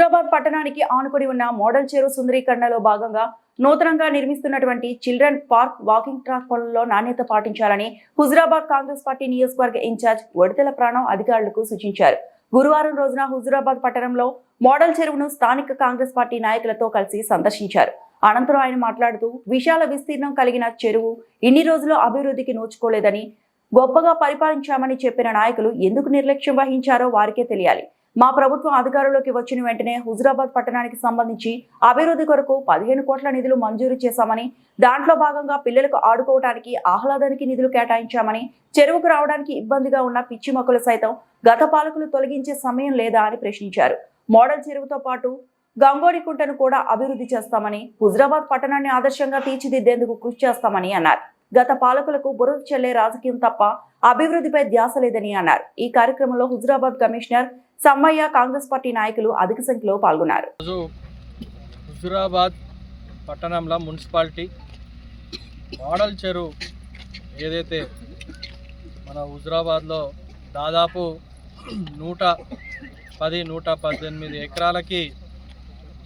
హుజురాబాద్ పట్టణానికి ఆనుకుడి ఉన్న మోడల్ చెరువు సుందరీకరణలో భాగంగా నూతనంగా నిర్మిస్తున్నటువంటి చిల్డ్రన్ పార్క్ వాకింగ్ ట్రాక్ పనుల్లో నాణ్యత పాటించాలని హుజురాబాద్ కాంగ్రెస్ పార్టీ నియోజకవర్గ ఇన్ఛార్జ్ వడితెల ప్రాణం అధికారులకు సూచించారు. గురువారం రోజున హుజురాబాద్ పట్టణంలో మోడల్ చెరువును స్థానిక కాంగ్రెస్ పార్టీ నాయకులతో కలిసి సందర్శించారు. అనంతరం ఆయన మాట్లాడుతూ విశాల విస్తీర్ణం కలిగిన చెరువు ఇన్ని రోజులు అభివృద్ధికి నోచుకోలేదని గొప్పగా పరిపాలించామని చెప్పిన నాయకులు ఎందుకు నిర్లక్ష్యం వహించారో వారికే తెలియాలి. మా ప్రభుత్వం అధికారంలోకి వచ్చిన వెంటనే హుజురాబాద్ పట్టణానికి సంబంధించి అభివృద్ధి కొరకు పదిహేను కోట్ల నిధులు మంజూరు చేశామని దాంట్లో భాగంగా పిల్లలకు ఆడుకోవడానికి ఆహ్లాదానికి నిధులు కేటాయించామని చెరువుకు రావడానికి ఇబ్బందిగా ఉన్న పిచ్చి మొక్కలు సైతం గత పాలకులు తొలగించే సమయం లేదా అని ప్రశ్నించారు. మోడల్ చెరువుతో పాటు గంగోడి కుంటను కూడా అభివృద్ధి చేస్తామని హుజురాబాద్ పట్టణాన్ని ఆదర్శంగా తీర్చిదిద్దేందుకు కృషి చేస్తామని అన్నారు. గత పాలకులకు బురద చెల్లే రాజకీయం తప్ప అభివృద్ధిపై ధ్యాస లేదని అన్నారు. ఈ కార్యక్రమంలో Huzurabad commissioner Sammaiah Congress party నాయకులు అధిక సంఖ్యలో పాల్గొన్నారు. రోజు హుజురాబాద్ పట్టణంలో మున్సిపాలిటీ మోడల్ చెరువు ఏదైతే మన హుజురాబాద్లో దాదాపు నూట పది నూట పద్దెనిమిది ఎకరాలకి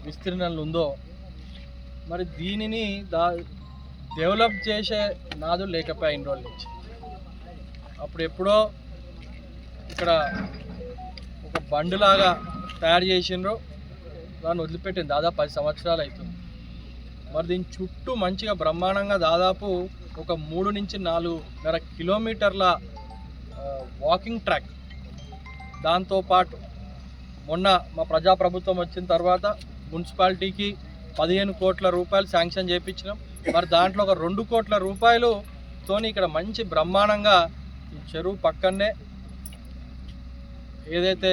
విస్తీర్ణలు ఉందో మరి దీనిని దా డెవలప్ చేసే నాదు లేకపోయా ఇన్ని రోజుల నుంచి. అప్పుడు ఎప్పుడో ఇక్కడ ఒక బండులాగా తయారు చేసిండ్రు. దాన్ని వదిలిపెట్టింది. దాదాపు పది సంవత్సరాలు అవుతుంది. మరి దీని చుట్టూ మంచిగా బ్రహ్మాండంగా దాదాపు ఒక మూడు నుంచి నాలుగున్నర కిలోమీటర్ల వాకింగ్ ట్రాక్ దాంతోపాటు మొన్న మా ప్రజాప్రభుత్వం వచ్చిన తర్వాత మున్సిపాలిటీకి పదిహేను కోట్ల రూపాయలు శాంక్షన్ చేయించినాం మరి దాంట్లో ఒక రెండు కోట్ల రూపాయలు తోని ఇక్కడ మంచి బ్రహ్మాండంగా ఈ చెరువు పక్కనే ఏదైతే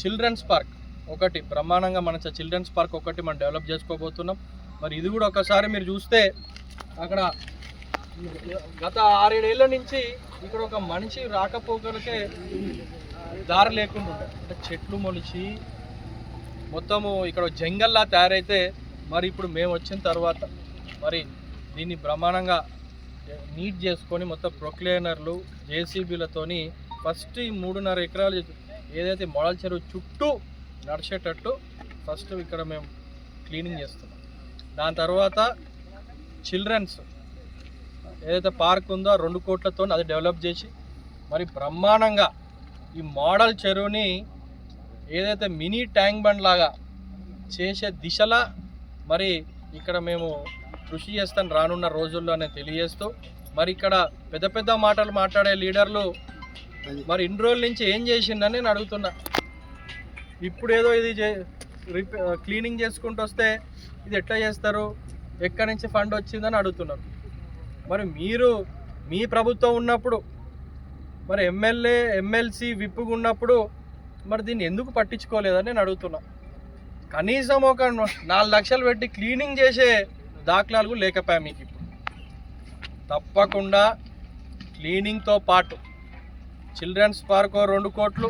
చిల్డ్రన్స్ పార్క్ ఒకటి బ్రహ్మాండంగా మన చిల్డ్రన్స్ పార్క్ ఒకటి మనం డెవలప్ చేసుకోబోతున్నాం. మరి ఇది కూడా ఒకసారి మీరు చూస్తే అక్కడ గత ఆరేడేళ్ళ నుంచి ఇక్కడ ఒక మనిషి రాకపోకలకే దారి లేకుండా అంటే చెట్లు మొలిచి మొత్తము ఇక్కడ జంగల్లా తయారైతే మరి ఇప్పుడు మేము వచ్చిన తర్వాత మరి దీన్ని బ్రహ్మాండంగా నీట్ చేసుకొని మొత్తం ప్రొక్లేనర్లు జేసీబీలతోని ఫస్ట్ ఈ మూడున్నర ఎకరాలు ఏదైతే మోడల్ చెరువు చుట్టూ నడిచేటట్టు ఫస్ట్ ఇక్కడ మేము క్లీనింగ్ చేస్తున్నాం. దాని తర్వాత చిల్డ్రన్స్ ఏదైతే పార్క్ ఉందో రెండు కోట్లతో అది డెవలప్ చేసి మరి బ్రహ్మాండంగా ఈ మోడల్ చెరువుని ఏదైతే మినీ ట్యాంక్ బండ్ లాగా చేసే దిశలా మరి ఇక్కడ మేము కృషి చేస్తాను రానున్న రోజుల్లోనే తెలియజేస్తూ మరి ఇక్కడ పెద్ద పెద్ద మాటలు మాట్లాడే లీడర్లు మరి ఇన్ని రోజుల నుంచి ఏం చేసిందని నేను అడుగుతున్నా. ఇప్పుడు ఏదో ఇది చే- క్లీనింగ్ చేసుకుంటూ వస్తే ఇది ఎట్లా చేస్తారు? ఎక్కడి నుంచి ఫండ్ వచ్చిందని అడుగుతున్నారు. మరి మీరు మీ ప్రభుత్వం ఉన్నప్పుడు మరి ఎమ్మెల్యే ఎమ్మెల్సీ విప్పుగా ఉన్నప్పుడు మరి దీన్ని ఎందుకు పట్టించుకోలేదని నేను అడుగుతున్నా. కనీసం ఒక నాలుగు లక్షలు పెట్టి క్లీనింగ్ చేసే దాఖలాలు లేకపోయా మీకు ఇప్పుడు. తప్పకుండా క్లీనింగ్తో పాటు చిల్డ్రన్స్ పార్క్ రెండు కోట్లు.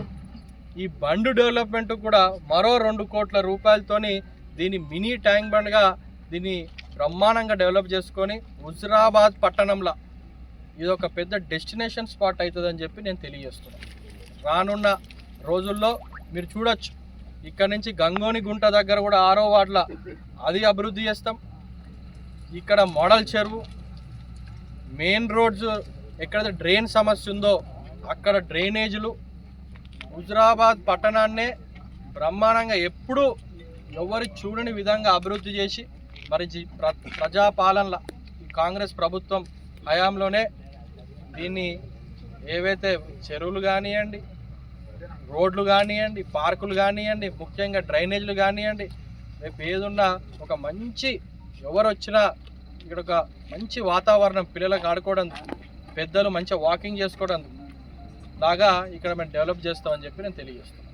ఈ బండ్ డెవలప్మెంట్ కూడా మరో రెండు కోట్ల రూపాయలతోని దీన్ని మినీ ట్యాంక్ బండ్గా దీన్ని బ్రహ్మాండంగా డెవలప్ చేసుకొని హుజరాబాద్ పట్టణంలో ఇది ఒక పెద్ద డెస్టినేషన్ స్పాట్ అవుతుందని చెప్పి నేను తెలియజేస్తున్నాను రానున్న రోజుల్లో మీరు చూడొచ్చు. ఇక్కడ నుంచి గంగోని గుంట దగ్గర కూడా ఆరో వార్డుల అది అభివృద్ధి చేస్తాం. ఇక్కడ మోడల్ చెరువు మెయిన్ రోడ్స్ ఎక్కడైతే డ్రైన్ సమస్య ఉందో అక్కడ డ్రైనేజీలు హుజరాబాద్ పట్టణాన్నే బ్రహ్మాండంగా ఎప్పుడూ ఎవరు చూడని విధంగా అభివృద్ధి చేసి మరి జీ- ప్ర ప్రజాపాలనల కాంగ్రెస్ ప్రభుత్వం హయాంలోనే దీన్ని ఏవైతే చెరువులు కానివ్వండి రోడ్లు కానివ్వండి పార్కులు కానివ్వండి ముఖ్యంగా డ్రైనేజీలు కానివ్వండి రేపు ఏదున్నా ఒక మంచి ఎవరు వచ్చినా ఇక్కడ ఒక మంచి వాతావరణం పిల్లలకు ఆడుకోవడం పెద్దలు మంచిగా వాకింగ్ చేసుకోవడం లాగా ఇక్కడ మేము డెవలప్ చేస్తామని చెప్పి నేను తెలియజేస్తాను